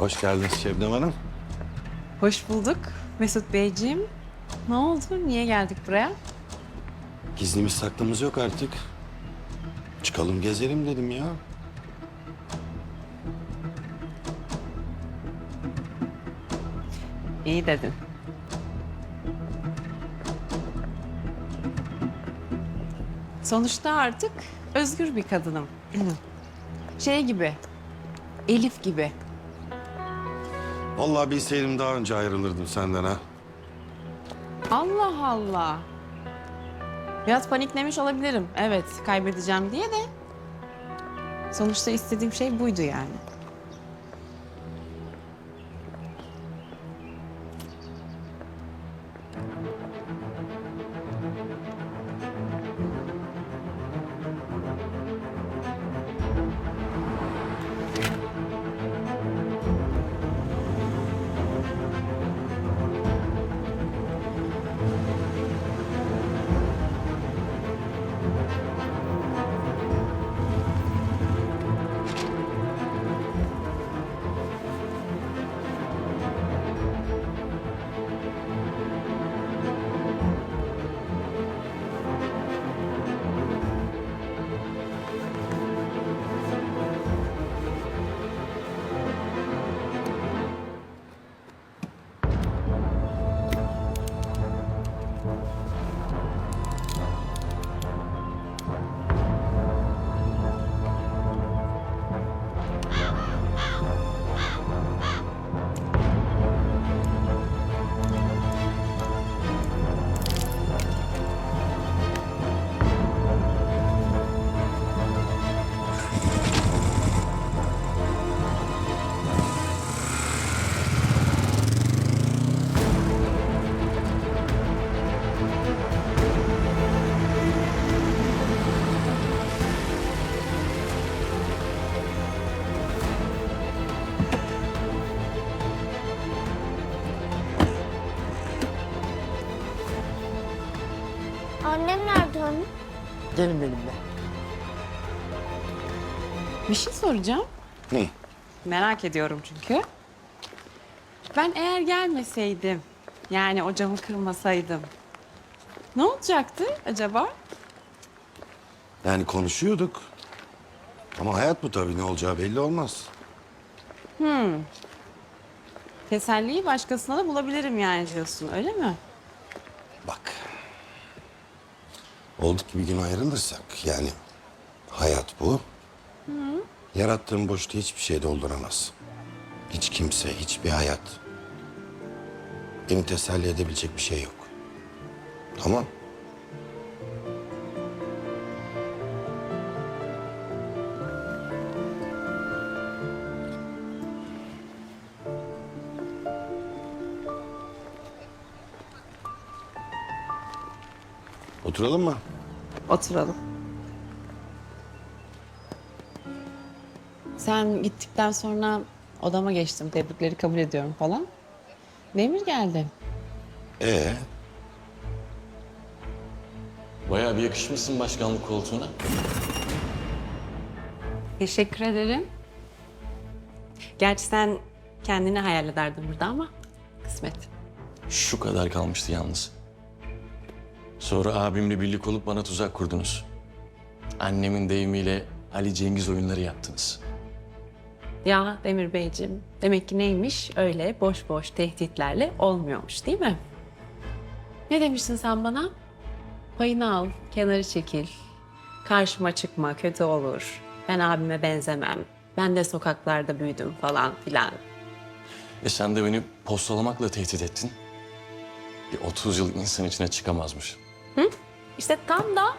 Hoş geldiniz Şebnem Hanım. Hoş bulduk Mesut Beyciğim. Ne oldu? Niye geldik buraya? Gizlimiz saklımız yok artık. Çıkalım gezelim dedim ya. İyi dedin. Sonuçta artık özgür bir kadınım. Şey gibi, Elif gibi. Vallahi bilseydim daha önce ayrılırdım senden ha. Allah Allah. Biraz paniklemiş olabilirim. Evet, kaybedeceğim diye de. Sonuçta istediğim şey buydu yani. Annem nerede anne? Gelin benimle. Bir şey soracağım. Ne? Merak ediyorum çünkü. Ben eğer gelmeseydim, yani o camı kırmasaydım, ne olacaktı acaba? Yani konuşuyorduk. Ama hayat bu tabii ne olacağı belli olmaz. Teselliyi başkasına da bulabilirim yani diyorsun, öyle mi? Bak. Olduk ki bir gün ayrılırsak yani hayat bu. Yarattığın boşluğu hiçbir şey dolduramaz. Hiç kimse, hiçbir hayat. Beni teselli edebilecek bir şey yok. Tamam. Oturalım mı? Oturalım. Sen gittikten sonra odama geçtim, tebrikleri kabul ediyorum falan. Demir geldi. Ee, Bayağı bir yakışmışsın başkanlık koltuğuna. Teşekkür ederim. Gerçi sen kendini hayal ederdin burada ama kısmet. Şu kadar kalmıştı yalnız. Sonra abimle birlik olup bana tuzak kurdunuz. Annemin deyimiyle Ali Cengiz oyunları yaptınız. Ya Demir Beyciğim, demek ki neymiş öyle boş boş tehditlerle olmuyormuş değil mi? Ne demiştin sen bana? Payını al, kenarı çekil. Karşıma çıkma, kötü olur. Ben abime benzemem. Ben de sokaklarda büyüdüm falan filan. E sen de beni postalamakla tehdit ettin. Bir 30 yıl insan içine çıkamazmış. İşte tam da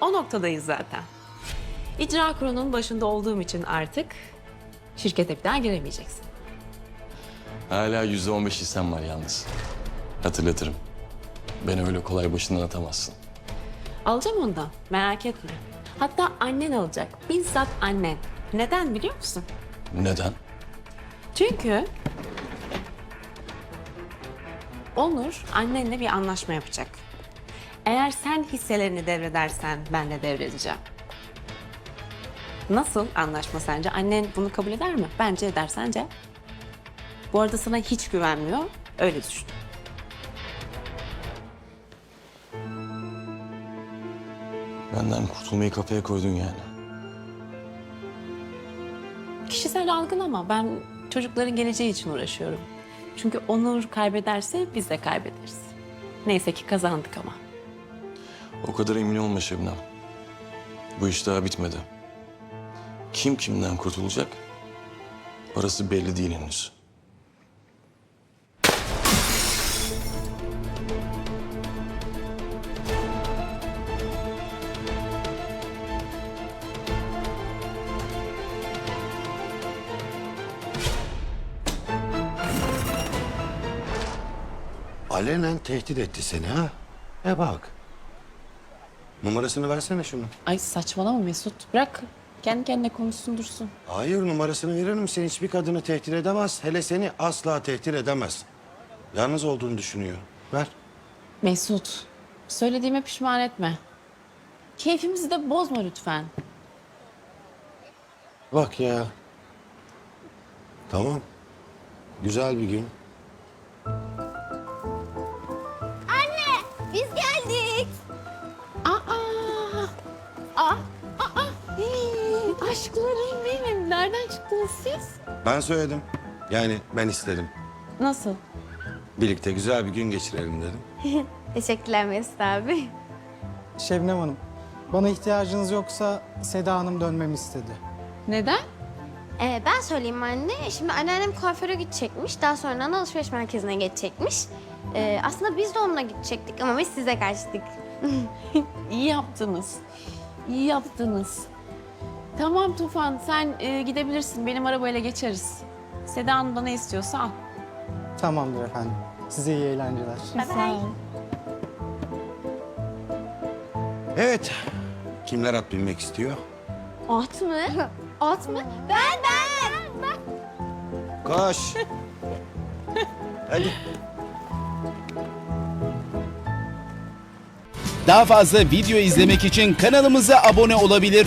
o noktadayız zaten. İcra kurulunun başında olduğum için artık şirkete bir daha giremeyeceksin. Hala yüzde on beş hissem var yalnız. Hatırlatırım. Beni öyle kolay başından atamazsın. Alacağım ondan, merak etme. Hatta annen alacak, bizzat annen. Neden biliyor musun? Neden? Çünkü Onur annenle bir anlaşma yapacak. Eğer sen hisselerini devredersen ben de devredeceğim. Nasıl anlaşma sence? Annen bunu kabul eder mi? Bence eder sence. Bu arada sana hiç güvenmiyor. Öyle düşün. Benden kurtulmayı kafaya koydun yani. Kişisel algılama. Ben çocukların geleceği için uğraşıyorum. Çünkü Onur kaybederse biz de kaybederiz. Neyse ki kazandık ama. O kadar emin olma Şebnem. Bu iş daha bitmedi. Kim kimden kurtulacak? Orası belli değil henüz. Alenen tehdit etti seni ha. E bak. Numarasını versene şunu. Ay saçmalama Mesut. Bırak kendi kendine konuşsun dursun. Hayır numarasını veririm. Sen hiçbir kadını tehdit edemez. Hele seni asla tehdit edemez. Yalnız olduğunu düşünüyor. Ver. Mesut, söylediğime pişman etme. Keyfimizi de bozma lütfen. Bak ya. Tamam. Güzel bir gün. Aşklarım benim. Nereden çıktınız siz? Ben söyledim. Yani ben istedim. Nasıl? Birlikte güzel bir gün geçirelim dedim. Teşekkürler Mesut abi. Şebnem Hanım, bana ihtiyacınız yoksa Seda Hanım dönmemi istedi. Neden? Ee, ben söyleyeyim anne. Şimdi anneannem kuaföre gidecekmiş. Daha sonra da alışveriş merkezine geçecekmiş. Ee, aslında biz de onunla gidecektik ama biz size kaçtık. İyi yaptınız. İyi yaptınız. Tamam Tufan, sen e, gidebilirsin. Benim arabayla geçeriz. Seda Hanım da ne istiyorsa al. Tamamdır efendim. Size iyi eğlenceler. Sağ ol. Evet. Kimler at binmek istiyor? At mı? At mı? Ben ben. ben. Koş. Hadi. Daha fazla video izlemek için kanalımıza abone olabilir.